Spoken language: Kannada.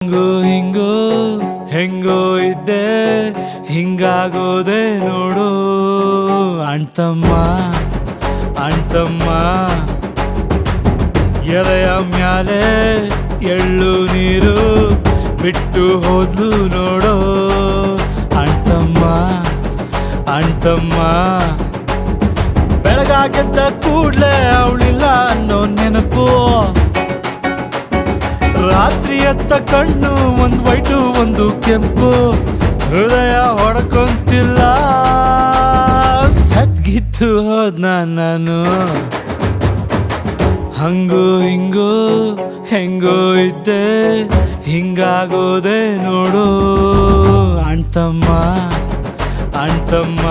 ಹಂಗೋ, ಹಿಂಗೋ, ಹೆಂಗೋ ಇದ್ದೆ, ಹಿಂಗಾಗೋದೆ ನೋಡು. ಅಣ್ತಮ್ಮ ಅಣ್ತಮ್ಮ ಎದೆಯ ಮ್ಯಾಲೆ ಎಳ್ಳು ನೀರು ಬಿಟ್ಟು ಹೋದ್ಲು ನೋಡೋ. ಅಣ್ತಮ್ಮ ಅಣ್ತಮ್ಮ ಬೆಳಗಾಗೆದ್ದ ಕೂಡ್ಲೆ ಅವಳಿಲ್ಲ ಅನ್ನೋ ನೆನಪು. ರಾತ್ರಿ ಎತ್ತ ಕಣ್ಣು, ಒಂದು ವೈಟು, ಒಂದು ಕೆಂಪು. ಹೃದಯ ಹೊಡ್ಕೊಂತಿಲ್ಲ. ಸದ್ಗಿತ್ತು ಹೋದ್ನ ನಾನು. ಹಂಗೋ ಹಿಂಗೋ, ಹೆಂಗೋ ಇದ್ದೆ, ಹಿಂಗಾಗೋದೆ ನೋಡು. ಅಣ್ತಮ್ಮ ಅಣ್ತಮ್ಮ